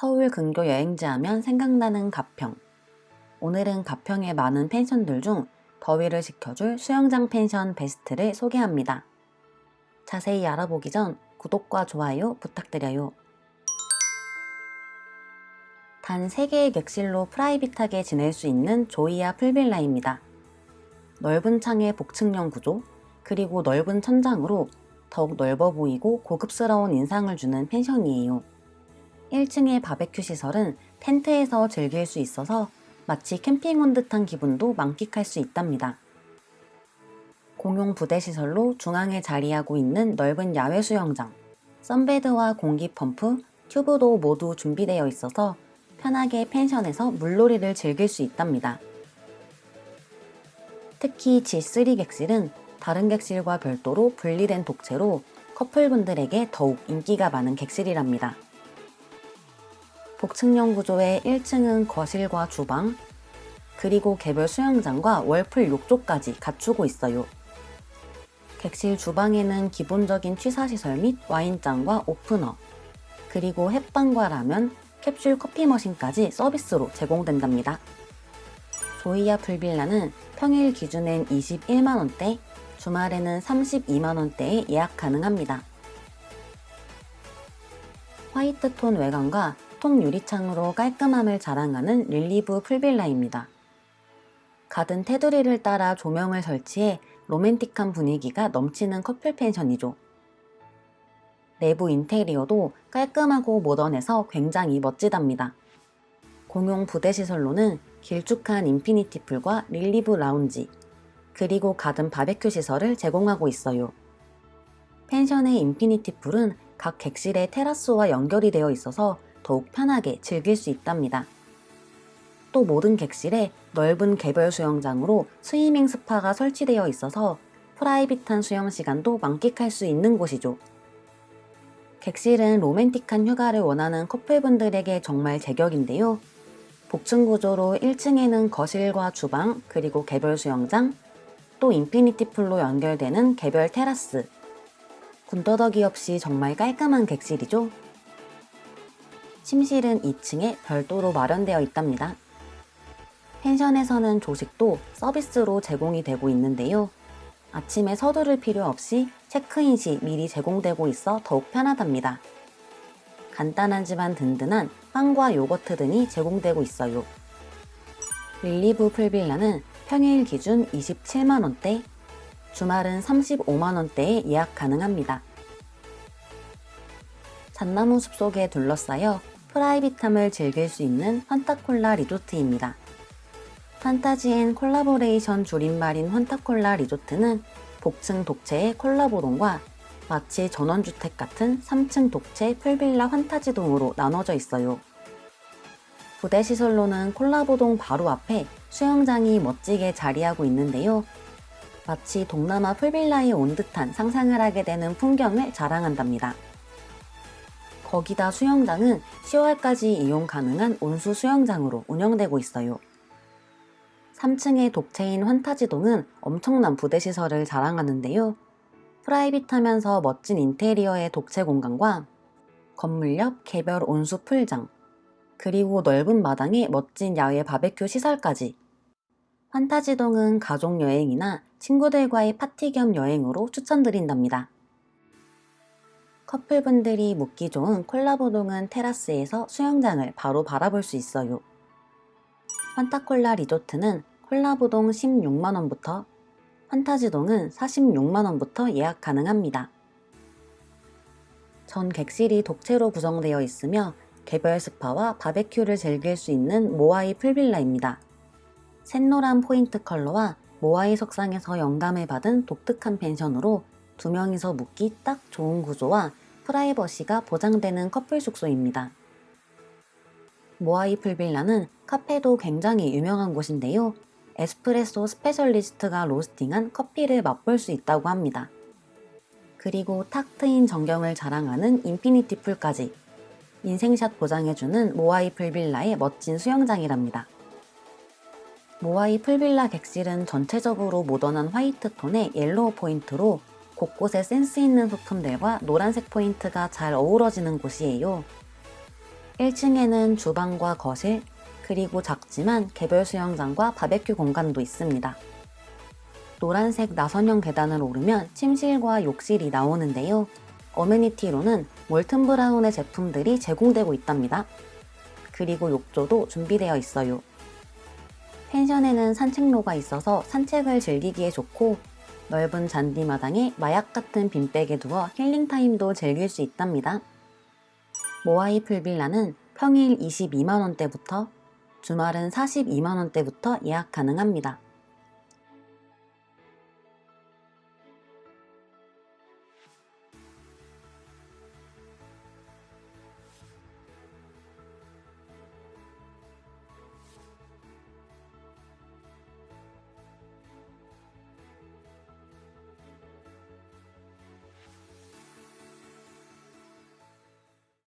서울 근교 여행지 하면 생각나는 가평. 오늘은 가평의 많은 펜션들 중 더위를 식혀줄 수영장 펜션 베스트를 소개합니다. 자세히 알아보기 전 구독과 좋아요 부탁드려요. 단 3개의 객실로 프라이빗하게 지낼 수 있는 조이아 풀빌라입니다. 넓은 창의 복층형 구조, 그리고 넓은 천장으로 더욱 넓어 보이고 고급스러운 인상을 주는 펜션이에요. 1층의 바베큐 시설은 텐트에서 즐길 수 있어서 마치 캠핑 온 듯한 기분도 만끽할 수 있답니다. 공용 부대 시설로 중앙에 자리하고 있는 넓은 야외 수영장, 선베드와 공기 펌프, 튜브도 모두 준비되어 있어서 편하게 펜션에서 물놀이를 즐길 수 있답니다. 특히 G3 객실은 다른 객실과 별도로 분리된 독채로 커플분들에게 더욱 인기가 많은 객실이랍니다. 복층형 구조의 1층은 거실과 주방, 그리고 개별 수영장과 월풀 욕조까지 갖추고 있어요. 객실 주방에는 기본적인 취사시설 및 와인잔과 오프너, 그리고 햇반과 라면, 캡슐 커피 머신까지 서비스로 제공된답니다. 조이아 풀빌라는 평일 기준엔 21만원대, 주말에는 32만원대에 예약 가능합니다. 화이트톤 외관과 통 유리창으로 깔끔함을 자랑하는 릴리브 풀빌라입니다. 가든 테두리를 따라 조명을 설치해 로맨틱한 분위기가 넘치는 커플 펜션이죠. 내부 인테리어도 깔끔하고 모던해서 굉장히 멋지답니다. 공용 부대 시설로는 길쭉한 인피니티 풀과 릴리브 라운지, 그리고 가든 바베큐 시설을 제공하고 있어요. 펜션의 인피니티 풀은 각 객실의 테라스와 연결이 되어 있어서 더욱 편하게 즐길 수 있답니다. 또 모든 객실에 넓은 개별 수영장으로 스위밍 스파가 설치되어 있어서 프라이빗한 수영 시간도 만끽할 수 있는 곳이죠. 객실은 로맨틱한 휴가를 원하는 커플분들에게 정말 제격인데요. 복층 구조로 1층에는 거실과 주방, 그리고 개별 수영장, 또 인피니티 풀로 연결되는 개별 테라스. 군더더기 없이 정말 깔끔한 객실이죠. 침실은 2층에 별도로 마련되어 있답니다. 펜션에서는 조식도 서비스로 제공이 되고 있는데요. 아침에 서두를 필요 없이 체크인 시 미리 제공되고 있어 더욱 편하답니다. 간단하지만 든든한 빵과 요거트 등이 제공되고 있어요. 릴리브 풀빌라는 평일 기준 27만원대, 주말은 35만원대에 예약 가능합니다. 잣나무 숲속에 둘러싸여 프라이빗함을 즐길 수 있는 환타콜라 리조트입니다. 판타지앤 콜라보레이션 줄임말인 환타콜라 리조트는 복층 독채의 콜라보동과 마치 전원주택 같은 3층 독채 풀빌라 환타지동으로 나눠져 있어요. 부대 시설로는 콜라보동 바로 앞에 수영장이 멋지게 자리하고 있는데요. 마치 동남아 풀빌라에 온 듯한 상상을 하게 되는 풍경을 자랑한답니다. 거기다 수영장은 10월까지 이용 가능한 온수 수영장으로 운영되고 있어요. 3층의 독채인 환타지동은 엄청난 부대시설을 자랑하는데요. 프라이빗하면서 멋진 인테리어의 독채 공간과 건물 옆 개별 온수 풀장, 그리고 넓은 마당에 멋진 야외 바베큐 시설까지. 환타지동은 가족 여행이나 친구들과의 파티 겸 여행으로 추천드린답니다. 커플분들이 묵기 좋은 콜라보동은 테라스에서 수영장을 바로 바라볼 수 있어요. 환타콜라 리조트는 콜라보동 16만원부터, 판타지동은 46만원부터 예약 가능합니다. 전 객실이 독채로 구성되어 있으며 개별 스파와 바베큐를 즐길 수 있는 모아이 풀빌라입니다. 샛노란 포인트 컬러와 모아이 석상에서 영감을 받은 독특한 펜션으로 두 명이서 묵기 딱 좋은 구조와 프라이버시가 보장되는 커플 숙소입니다. 모아이 풀 빌라는 카페도 굉장히 유명한 곳인데요. 에스프레소 스페셜리스트가 로스팅한 커피를 맛볼 수 있다고 합니다. 그리고 탁 트인 전경을 자랑하는 인피니티 풀까지 인생샷 보장해주는 모아이 풀빌라의 멋진 수영장이랍니다. 모아이 풀빌라 객실은 전체적으로 모던한 화이트 톤의 옐로우 포인트로 곳곳에 센스 있는 소품들과 노란색 포인트가 잘 어우러지는 곳이에요. 1층에는 주방과 거실, 그리고 작지만 개별 수영장과 바베큐 공간도 있습니다. 노란색 나선형 계단을 오르면 침실과 욕실이 나오는데요. 어메니티로는 몰튼 브라운의 제품들이 제공되고 있답니다. 그리고 욕조도 준비되어 있어요. 펜션에는 산책로가 있어서 산책을 즐기기에 좋고 넓은 잔디마당에 마약 같은 빈백에 두어 힐링타임도 즐길 수 있답니다. 모아이 풀빌라는 평일 22만원대부터 주말은 42만원대부터 예약 가능합니다.